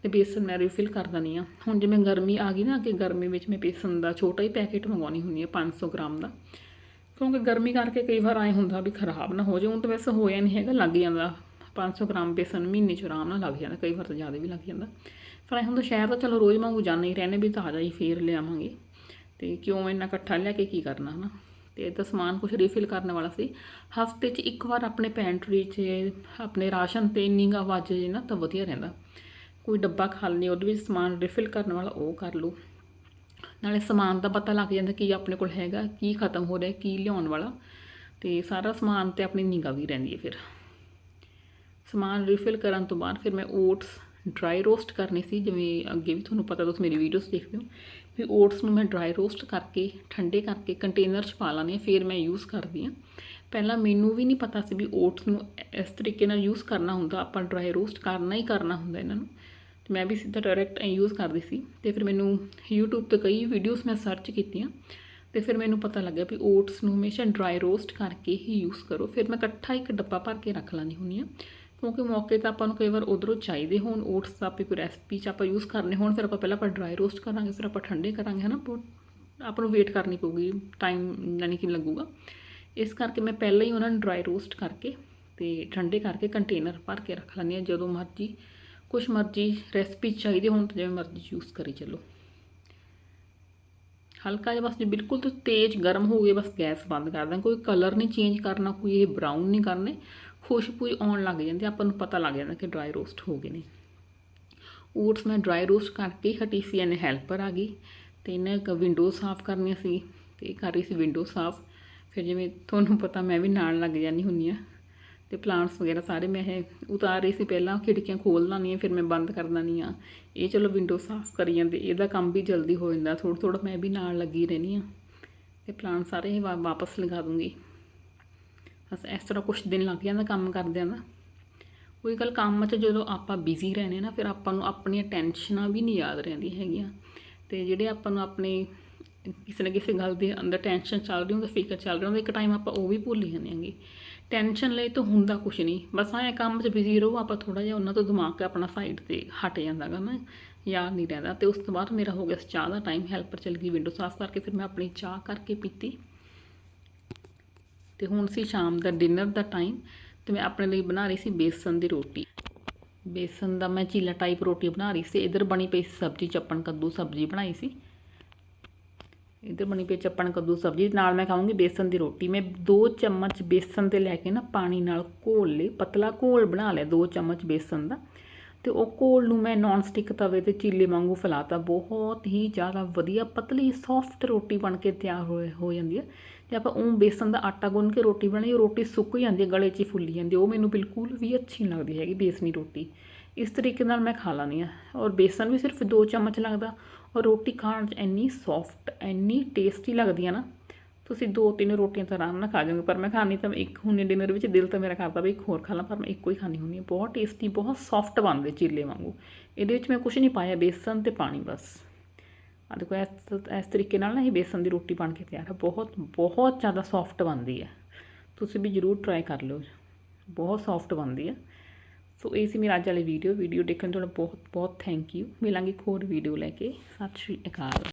ਤੇ ਬੇਸਨ ਮੈਂ ਰੀਫਿਲ ਕਰ ਦਨੀ ਆ ਹੁਣ ਜਿਵੇਂ ਗਰਮੀ ਆ ਗਈ ਨਾ, ਕਿ ਗਰਮੀ ਵਿੱਚ ਮੈਂ ਬੇਸਨ ਦਾ ਛੋਟਾ ਹੀ ਪੈਕੇਟ ਮੰਗਵਾਉਣੀ ਹੁੰਦੀ ਹੈ 500 ਗ੍ਰਾਮ ਦਾ। ਕਿਉਂਕਿ ਗਰਮੀ ਕਰਕੇ ਕਈ ਵਾਰ ਆਏ ਹੁੰਦਾ ਵੀ ਖਰਾਬ ਨਾ ਹੋ ਜਾਏ, ਹੁਣ ਤਾਂ ਵੈਸੇ ਹੋਇਆ ਨਹੀਂ ਹੈਗਾ, ਲੱਗ ਜਾਂਦਾ। 500 ਗ੍ਰਾਮ ਬੇਸਨ ਮਹੀਨੇ ਚ ਆਰਾਮ ਨਾਲ ਲੱਗ ਜਾਂਦਾ, ਕਈ ਵਾਰ ਤਾਂ ਜ਼ਿਆਦਾ ਵੀ ਲੱਗ ਜਾਂਦਾ। ਪਰ ਐਂ ਹੁੰਦਾ ਸ਼ਹਿਰ ਤਾਂ ਚਲੋ ਰੋਜ਼ ਵਾਂਗੂ ਜਾਂਦੇ ਹੀ ਰਹਿੰਦੇ ਵੀ ਤਾਜ਼ਾ ਹੀ ਫੇਰ ਲਿਆਵਾਂਗੇ। ਤੇ ਕਿਉਂ ਇੰਨਾ ਇਕੱਠਾ ਲੈ ਕੇ ਕੀ ਕਰਨਾ, ਹਨਾ? ਤੇ ਇਹਦਾ ਸਮਾਨ ਕੁਝ ਰੀਫਿਲ ਕਰਨ ਵਾਲਾ ਸੀ। ਹਫ਼ਤੇ 'ਚ ਇੱਕ ਵਾਰ ਆਪਣੇ ਪੈਂਟਰੀ 'ਚ, ਆਪਣੇ ਰਾਸ਼ਨ ਤੇ ਨਿਗਾ ਵੱਜ ਜੇ ਨਾ, ਤਾਂ ਵਧੀਆ ਰਹਿੰਦਾ। ਕੋਈ ਡੱਬਾ ਖਾਲੀ ਉਹਦੇ ਵਿੱਚ ਸਮਾਨ ਰਿਫਿਲ ਕਰਨ ਵਾਲਾ ਉਹ ਕਰ ਲਓ ਨਾਲੇ ਸਮਾਨ ਦਾ ਪਤਾ ਲੱਗ ਜਾਂਦਾ ਕੀ ਆਪਣੇ ਕੋਲ ਹੈਗਾ, ਕੀ ਖਤਮ ਹੋ ਰਿਹਾ, ਕੀ ਲਿਆਉਣ ਵਾਲਾ। ਤੇ ਸਾਰਾ ਸਮਾਨ ਤੇ ਆਪਣੀ ਨਿਗਾਹ ਵੀ ਰਹਿੰਦੀ ਹੈ ਫਿਰ। ਸਮਾਨ ਰਿਫਿਲ ਕਰਨ ਤੋਂ ਬਾਅਦ ਫਿਰ ਮੈਂ ਓਟਸ ਡਰਾਈ ਰੋਸਟ ਕਰਨੇ ਸੀ, ਜਿਵੇਂ ਅੱਗੇ ਵੀ ਤੁਹਾਨੂੰ ਪਤਾ ਤੁਸੀਂ ਮੇਰੀ ਵੀਡੀਓਜ਼ ਦੇਖਦੇ ਹੋ, ਵੀ ਓਟਸ ਨੂੰ ਮੈਂ ਡਰਾਈ ਰੋਸਟ ਕਰਕੇ, ਠੰਡੇ ਕਰਕੇ ਕੰਟੇਨਰ 'ਚ ਪਾ ਲਾਂਦੀ ਹਾਂ, ਫਿਰ ਮੈਂ ਯੂਜ਼ ਕਰਦੀ ਹਾਂ। ਪਹਿਲਾਂ ਮੈਨੂੰ ਵੀ ਨਹੀਂ ਪਤਾ ਸੀ ਵੀ ਓਟਸ ਨੂੰ ਇਸ ਤਰੀਕੇ ਨਾਲ ਯੂਜ਼ ਕਰਨਾ ਹੁੰਦਾ, ਆਪਾਂ ਡਰਾਈ ਰੋਸਟ ਕਰਨਾ ਹੀ ਕਰਨਾ ਹੁੰਦਾ ਇਹਨਾਂ ਨੂੰ। ਤੇ ਮੈਂ ਵੀ ਸਿੱਧਾ ਡਾਇਰੈਕਟ ਯੂਜ਼ ਕਰਦੀ ਸੀ ਤੇ ਫਿਰ ਮੈਨੂੰ YouTube ਤੇ ਕਈ ਵੀਡੀਓਜ਼ ਮੈਂ ਸਰਚ ਕੀਤੀਆਂ ਤੇ ਫਿਰ ਮੈਨੂੰ ਪਤਾ ਲੱਗਿਆ ਵੀ ਓਟਸ ਨੂੰ ਹਮੇਸ਼ਾ ਡਰਾਈ ਰੋਸਟ ਕਰਕੇ ਹੀ ਯੂਜ਼ ਕਰੋ। ਫਿਰ ਮੈਂ ਇਕੱਠਾ ਇੱਕ ਡੱਬਾ ਭਰ ਕੇ ਰੱਖ ਲੈਂਦੀ ਹੁੰਦੀ ਹਾਂ, ਕਿਉਂਕਿ ਮੌਕੇ ਤਾਂ ਆਪਾਂ ਨੂੰ ਕਈ ਵਾਰ ਉਧਰੋਂ ਚਾਹੀਦੇ ਹੋਣ ਓਟਸ ਦਾ ਆਪੇ ਕੋਈ ਰੈਸਪੀ 'ਚ ਆਪਾਂ ਯੂਜ਼ ਕਰਨੇ ਹੋਣ, ਫਿਰ ਆਪਾਂ ਪਹਿਲਾਂ ਆਪਾਂ ਡਰਾਈ ਰੋਸਟ ਕਰਾਂਗੇ, ਫਿਰ ਆਪਾਂ ਠੰਡੇ ਕਰਾਂਗੇ, ਹਨਾ, ਬਹੁਤ ਆਪਾਂ ਨੂੰ ਵੇਟ ਕਰਨੀ ਪਊਗੀ ਟਾਈਮ ਯਾਨੀ ਕਿ ਲੱਗੂਗਾ। ਇਸ ਕਰਕੇ ਮੈਂ ਪਹਿਲਾਂ ਹੀ ਉਹਨਾਂ ਨੂੰ ਡਰਾਈ ਰੋਸਟ ਕਰਕੇ ਤੇ ਠੰਡੇ ਕਰਕੇ ਕੰਟੇਨਰ ਭਰ ਕੇ ਰੱਖ ਲੈਂਦੀ ਹਾਂ ਜਦੋਂ ਮਰਜ਼ੀ। ਕੁਛ ਮਰਜ਼ੀ ਰੈਸਪੀ ਚਾਹੀਦੀ ਹੋਣ ਤਾਂ ਜਿਵੇਂ ਮਰਜ਼ੀ ਯੂਜ਼ ਕਰੀ ਚੱਲੋ। ਹਲਕਾ ਜਿਹਾ ਬਸ ਜੇ ਬਿਲਕੁਲ ਤੋਂ ਤੇਜ਼ ਗਰਮ ਹੋ ਗਏ ਬਸ ਗੈਸ ਬੰਦ ਕਰ ਦਾਂ ਕੋਈ ਕਲਰ ਨਹੀਂ ਚੇਂਜ ਕਰਨਾ, ਕੋਈ ਇਹ ਬਰਾਊਨ ਨਹੀਂ ਕਰਨੇ, ਖੁਸ਼ਬੂ ਆਉਣ ਲੱਗ ਜਾਂਦੀ ਆਪਾਂ ਨੂੰ ਪਤਾ ਲੱਗ ਜਾਂਦਾ ਕਿ ਡਰਾਈ ਰੋਸਟ ਹੋ ਗਏ ਨੇ। ਓਟਸ ਮੈਂ ਡਰਾਈ ਰੋਸਟ ਕਰਕੇ ਹੀ ਹਟੀ ਸੀ, ਇਹਨੇ ਹੈਲਪਰ ਆ ਗਈ ਤੇ ਇਹਨੇ ਇੱਕ ਵਿੰਡੋ ਸਾਫ਼ ਕਰਨੀ ਸੀ, ਤੇ ਇਹ ਕਰ ਰਹੀ ਸੀ ਵਿੰਡੋ ਸਾਫ਼। ਫਿਰ ਜਿਵੇਂ ਤੁਹਾਨੂੰ ਪਤਾ ਮੈਂ ਵੀ ਨਾਲ ਲੱਗ ਜਾਂਦੀ ਹੁੰਦੀ ਆ। ਤੇ ਪਲਾਂਟਸ ਵਗੈਰਾ ਸਾਰੇ ਮੈਂ ਇਹ ਉਤਾਰ ਰਹੀ ਸੀ ਪਹਿਲਾਂ, ਖਿੜਕੀਆਂ ਖੋਲ ਲਾਂਨੀ ਆ ਫਿਰ ਮੈਂ ਬੰਦ ਕਰ ਦਿੰਦੀ ਆ ਇਹ ਚਲੋ ਵਿੰਡੋ ਸਾਫ਼ ਕਰੀ ਜਾਂਦੇ, ਇਹਦਾ ਕੰਮ ਵੀ ਜਲਦੀ ਹੋ ਜਾਂਦਾ। ਥੋੜਾ ਥੋੜਾ ਮੈਂ ਵੀ ਨਾਲ ਲੱਗੀ ਰਹਿੰਦੀ ਆ ਤੇ ਪਲਾਂਟ ਸਾਰੇ ਹੀ ਵਾ- ਵਾਪਸ ਲਗਾ ਦੂੰਗੀ। ਬਸ ਇਸ ਤਰ੍ਹਾਂ ਕੁਝ ਦਿਨ ਲੱਗ ਜਾਂਦਾ ਕੰਮ ਕਰਦਿਆਂ ਦਾ। ਕੋਈ ਗੱਲ ਕੰਮ 'ਚ ਜਦੋਂ ਆਪਾਂ ਬਿਜ਼ੀ ਰਹਿੰਦੇ ਨਾ, ਫਿਰ ਆਪਾਂ ਨੂੰ ਆਪਣੀਆਂ ਟੈਨਸ਼ਨਾਂ ਵੀ ਨਹੀਂ ਯਾਦ ਰਹਿੰਦੀ ਹੈਗੀਆਂ। ਤੇ ਜਿਹੜੇ ਆਪਾਂ ਨੂੰ ਆਪਣੇ ਕਿਸੇ ਨਾ ਕਿਸੇ ਗੱਲ ਦੇ ਅੰਦਰ ਟੈਨਸ਼ਨ ਚੱਲ ਰਹੀ ਹੁੰਦਾ, ਫਿਕਰ ਚੱਲ ਰਿਹਾ ਹੁੰਦਾ, ਇੱਕ ਟਾਈਮ ਆਪਾਂ ਉਹ ਵੀ ਭੁੱਲ ਜਾਂਦੇ ਹਾਂਗੇ। ਟੈਨਸ਼ਨ ਲਈ ਤਾਂ ਹੁੰਦਾ ਕੁਝ ਨਹੀਂ। ਬਸ ਐਂ ਕੰਮ 'ਚ ਬਿਜ਼ੀ ਰਹੋ, ਆਪਾਂ ਥੋੜਾ ਜਿਹਾ ਉਹਨਾਂ ਤੋਂ ਦਿਮਾਗ ਆਪਣਾ ਸਾਈਡ ਤੇ ਹਟ ਜਾਂਦਾ ਗਾ ਨਾ, ਯਾਦ ਨਹੀਂ ਰਹਿੰਦਾ। ਤੇ ਉਸ ਤੋਂ ਬਾਅਦ ਮੇਰਾ ਹੋ ਗਿਆ ਚਾਹ ਦਾ ਟਾਈਮ ਹੈਲਪਰ ਚਲ ਗਈ ਵਿੰਡੋ ਸਾਫ਼ ਕਰਕੇ, ਫਿਰ ਮੈਂ ਆਪਣੀ ਚਾਹ ਕਰਕੇ ਪੀਤੀ। ਤੇ ਹੁਣ ਸੀ ਸ਼ਾਮ ਦਾ ਡਿਨਰ ਦਾ ਟਾਈਮ ਤੇ ਮੈਂ ਆਪਣੇ ਲਈ ਬਣਾ ਰਹੀ ਸੀ ਬੇਸਨ ਦੀ ਰੋਟੀ। ਬੇਸਨ ਦਾ ਮੈਂ ਚੀਲਾ ਟਾਈਪ ਰੋਟੀ ਬਣਾ ਰਹੀ ਸੀ। ਇਧਰ ਬਣੀ ਪਈ ਸੀ ਸਬਜ਼ੀ, ਚੱਪਣ ਕੱਦੂ ਸਬਜ਼ੀ ਬਣਾਈ ਸੀ। ਇਧਰ ਬਣੀ ਪਈ ਚੱਪਣ ਕੱਦੂ ਸਬਜ਼ੀ ਨਾਲ ਮੈਂ ਖਾਵਾਂਗੀ ਬੇਸਨ ਦੀ ਰੋਟੀ। ਮੈਂ 2 ਚਮਚ ਬੇਸਨ ਤੇ ਲੈ ਕੇ ਨਾ ਪਾਣੀ ਨਾਲ ਘੋਲ ਲਈ, ਪਤਲਾ ਘੋਲ ਬਣਾ ਲਿਆ 2 ਚਮਚ ਬੇਸਨ ਦਾ। ਤੇ ਉਹ ਘੋਲ ਨੂੰ ਮੈਂ ਨਾਨ ਸਟਿਕ ਤਵੇ ਤੇ ਚੀਲੇ ਵਾਂਗੂ ਫੈਲਾਤਾ। ਬਹੁਤ ਹੀ ਜ਼ਿਆਦਾ ਵਧੀਆ ਪਤਲੀ ਸੌਫਟ ਰੋਟੀ ਬਣ ਕੇ ਤਿਆਰ ਹੋ ਜਾਂਦੀ ਹੈ। ਤੇ ਆਪਾਂ ਉਹ ਬੇਸਨ ਦਾ ਆਟਾ ਗੁੰਨ ਕੇ ਰੋਟੀ ਬਣਾਈ, ਉਹ ਰੋਟੀ ਸੁੱਕ ਜਾਂਦੀ ਹੈ, ਗਲੇ 'ਚ ਹੀ ਫੁੱਲੀ ਜਾਂਦੀ ਉਹ ਮੈਨੂੰ ਬਿਲਕੁਲ ਵੀ ਅੱਛੀ ਨਹੀਂ ਲੱਗਦੀ ਹੈਗੀ ਬੇਸਨੀ ਰੋਟੀ। ਇਸ ਤਰੀਕੇ ਨਾਲ ਮੈਂ ਖਾ ਲੈਂਦੀ ਹਾਂ। ਔਰ ਬੇਸਨ ਵੀ ਸਿਰਫ 2 ਚਮਚ ਲੱਗਦਾ। ਰੋਟੀ ਖਾਣ 'ਚ ਇੰਨੀ ਸੌਫਟ ਇੰਨੀ ਟੇਸਟੀ ਲੱਗਦੀ ਹੈ ਨਾ, ਤੁਸੀਂ ਦੋ ਤਿੰਨ ਰੋਟੀਆਂ ਤਾਂ ਆਰਾਮ ਨਾਲ ਖਾ ਜਾਓਗੇ, ਪਰ ਮੈਂ ਖਾਣੀ ਤਾਂ ਇੱਕ ਹੁਣੇ ਡਿਨਰ ਵਿੱਚ ਦਿਲ ਤਾਂ ਮੇਰਾ ਕਰਦਾ ਵੀ ਇੱਕ ਹੋਰ ਖਾ ਲਾਂ, ਪਰ ਮੈਂ ਇੱਕੋ ਹੀ ਖਾਣੀ ਹੁੰਦੀ ਹੈ। ਬਹੁਤ ਟੇਸਟੀ ਬਹੁਤ ਸੌਫਟ ਬਣਦੇ ਚੀਲੇ ਵਾਂਗੂ। ਇਹਦੇ ਵਿੱਚ ਮੈਂ ਕੁਝ ਨਹੀਂ ਪਾਇਆ, ਬੇਸਨ ਤੇ ਪਾਣੀ ਬਸ। ਆ ਦੇਖੋ, ਇਸ ਇਸ ਤਰੀਕੇ ਨਾਲ ਨਾ ਇਹ ਬੇਸਨ ਦੀ ਰੋਟੀ ਬਣ ਕੇ ਤਿਆਰ ਹੈ। ਬਹੁਤ ਬਹੁਤ ਜ਼ਿਆਦਾ ਸੌਫਟ ਬਣਦੀ ਹੈ। ਤੁਸੀਂ ਵੀ ਜ਼ਰੂਰ ਟਰਾਈ ਕਰ ਲਿਓ। ਬਹੁਤ ਸੌਫਟ ਬਣਦੀ ਹੈ। ਸੋ ਇਹ ਸੀ ਮੇਰਾ ਅੱਜ ਵਾਲੀ ਵੀਡੀਓ ਵੀਡੀਓ ਦੇਖਣ ਤੋਂ ਬਹੁਤ ਬਹੁਤ ਥੈਂਕ ਯੂ ਮਿਲਾਂਗੇ ਇੱਕ ਹੋਰ ਵੀਡੀਓ ਲੈ ਕੇ। ਸਤਿ ਸ਼੍ਰੀ ਅਕਾਲ।